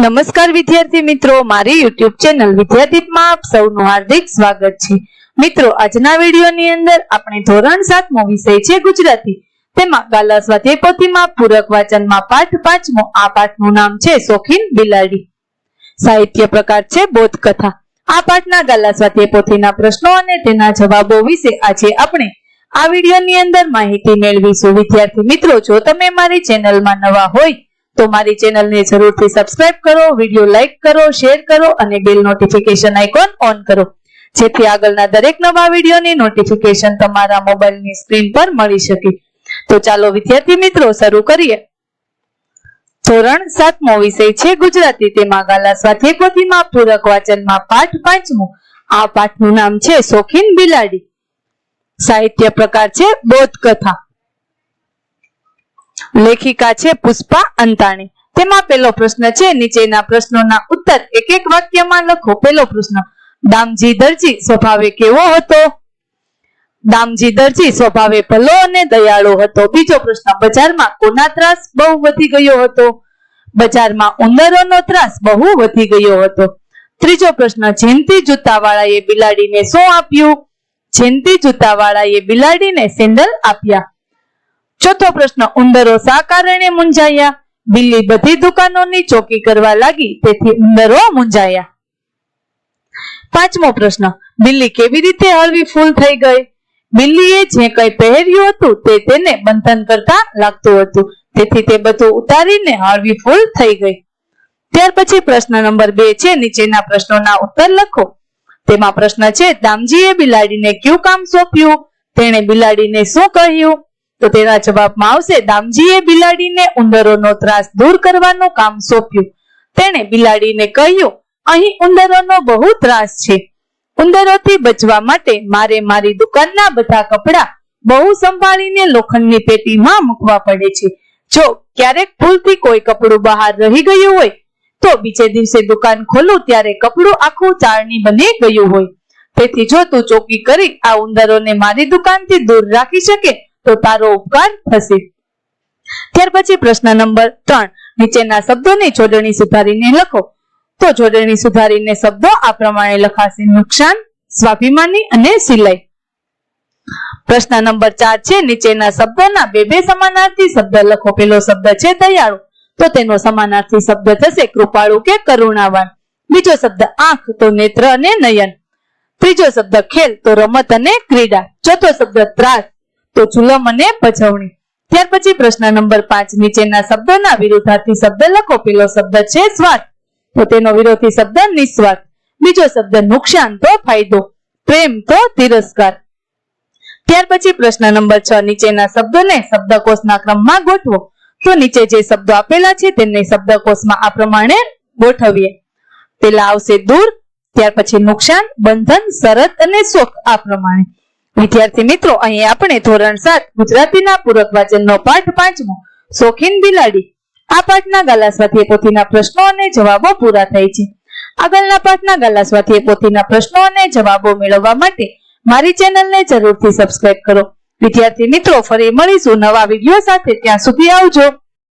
નમસ્કાર વિદ્યાર્થી મિત્રો, મારી યુટ્યુબ ચેનલ વિદ્યાદીપમાં આપ સૌનું હાર્દિક સ્વાગત છે. મિત્રો, આજના વિડીયોની અંદર આપણે ધોરણ સાતમો વિષય છે ગુજરાતી. તેમાં ગાલા સ્વાધ્યાય પોથીમાં પૂરક વાચનમાં પાઠ પાંચમો, આ પાઠનું નામ છે શોખીન બિલાડી. સાહિત્ય પ્રકાર છે બોધકથા. આ પાઠના ગાલા સ્વાધ્યાય પોથીના પ્રશ્નો અને તેના જવાબો વિશે આજે આપણે આ વિડીયોની અંદર માહિતી મેળવીશું. વિદ્યાર્થી મિત્રો, જો તમે મારી ચેનલમાં નવા હોય તો મારી ચેનલને જરૂરથી સબસ્ક્રાઇબ કરો વીડિયો લાઈક કરો શેર કરો અને બેલ નોટિફિકેશન આઇકોન ઓન કરો. જેથી આગળના દરેક નવા વિડીયોની નોટિફિકેશન તમારા મોબાઈલની સ્ક્રીન પર મળી શકે. તો ચાલો વિદ્યાર્થી મિત્રો, શરૂ કરીએ. ધોરણ સાતમો વિષય છે ગુજરાતી. તેમાં ગાલા સ્વાધ્યાય પોથીમાં પૂરક વાચનમાં પાઠ પાંચમો. આ પાઠનું નામ છે શોખીન બિલાડી. સાહિત્ય પ્રકાર છે બોધકથા. લેખિકા છે પુષ્પા અંતાણી. તેમાં પેલો પ્રશ્ન છે, નીચેના પ્રશ્નોના ઉત્તર એક એક વાક્યમાં લખો. પેલો પ્રશ્ન, દામજી દરજી સ્વભાવે કેવો હતો? દામજી દરજી સ્વભાવે ભલો અને દયાળુ હતો. બીજો પ્રશ્ન, બજારમાં કોના ત્રાસ બહુ વધી ગયો હતો? બજારમાં ઉંદરોનો ત્રાસ બહુ વધી ગયો હતો. ત્રીજો પ્રશ્ન જેનતી જૂતાવાળાએ બિલાડીને શું આપ્યું? જેનતી જૂતાવાળાએ બિલાડીને સેન્ડલ આપ્યા. ચોથો પ્રશ્ન, ઉંદરો શા કારણે મૂંઝાયા? બિલ્લી બધી દુકાનોની ચોકી કરવા લાગી, તેથી ઉંદરો મૂંઝાયા. પાંચમો પ્રશ્ન, બિલ્લી કેવી રીતે હળવી ફૂલ થઈ ગઈ? બિલ્લીએ જે કંઈ પહેર્યું હતું, તે તેને બંધન કરતા લાગતું હતું, તેથી તે બધું ઉતારીને હળવી ફૂલ થઈ ગઈ. ત્યાર પછી પ્રશ્ન નંબર બે છે, નીચેના પ્રશ્નોના ઉત્તર લખો. તેમાં પ્રશ્ન છે, દામજીએ બિલાડીને કયું કામ સોંપ્યું? તેણે બિલાડીને શું કહ્યું? તો તેના જવાબમાં આવશે, દામજીએ બિલાડીને ઉંદરોનો ત્રાસ દૂર કરવાનું કામ સોંપ્યું. તેણે બિલાડીને કહ્યું, અહીં ઉંદરોનો બહુ ત્રાસ છે. ઉંદરોથી બચવા માટે મારે મારી દુકાનના બધા કપડા બહુ સંભાળીને લોખંડની પેટીમાં મૂકવા પડે છે. જો ક્યારેક ભૂલથી કોઈ કપડું બહાર રહી ગયું હોય, તો બીજે દિવસે દુકાન ખોલું ત્યારે કપડું આખું ચાળની બની ગયું હોય. તેથી જો તું ચોકી કરી આ ઉંદરોને મારી દુકાનથી દૂર રાખી શકે તો તારો ઉપકાર થશે. ત્યાર પછી પ્રશ્ન નંબર ત્રણ. નીચેના શબ્દોની જોડણી સુધારીને લખો. તો જોડણી સુધારીને શબ્દો આ પ્રમાણે લખાશે. નુકસાન, સ્વાભિમાની અને સિલાઈ. પ્રશ્ન નંબર ચાર છે. નીચેના શબ્દોના બે બે સમાનાર્થી શબ્દ લખો. પેલો શબ્દ છે દયાળુ. તો તેનો સમાનાર્થી શબ્દ થશે કૃપાળુ કે કરુણાવાન. બીજો શબ્દ આંખ, તો નેત્ર અને નયન. ત્રીજો શબ્દ ખેલ, તો રમત અને ક્રીડા. ચોથો શબ્દ ત્રાસ. તો જુલમ અને પજવણી. ત્યાર પછી પ્રશ્ન નંબર પાંચ, નીચેના શબ્દના વિરોધાર્થી શબ્દ લખો. પેલો શબ્દ છે સ્વાર્થ. તો તેનો વિરોધી શબ્દ નિસ્વાર્થ. બીજો શબ્દ નુકસાન તો ફાયદો. પ્રેમ તો તિરસ્કાર. ત્યાર પછી પ્રશ્ન નંબર છ, નીચેના શબ્દોને શબ્દકોશના ક્રમમાં ગોઠવો. તો નીચે જે શબ્દો આપેલા છે તેને શબ્દકોશમાં આ પ્રમાણે ગોઠવીએ. પેલા આવશે દૂર, ત્યાર પછી નુકસાન, બંધન, શરત અને સુખ આ પ્રમાણે. વિદ્યાર્થી મિત્રો, અહીં આપણે ધોરણ સાત ગુજરાતીના પૂરક વાચનનો પાઠ પાંચમો, શોખીન બિલાડી. આ પાઠના ગાલા સ્વાધ્યાય પોથીના પ્રશ્નો અને જવાબો પૂરા થાય છે. આગળના પાઠના ગાલા સ્વાધ્યાય પોથીના પ્રશ્નો અને જવાબો મેળવવા માટે મારી ચેનલને જરૂરથી સબસ્ક્રાઇબ કરો. વિદ્યાર્થી મિત્રો, ફરી મળીશું નવા વીડિયો સાથે. ત્યાં સુધી આવજો.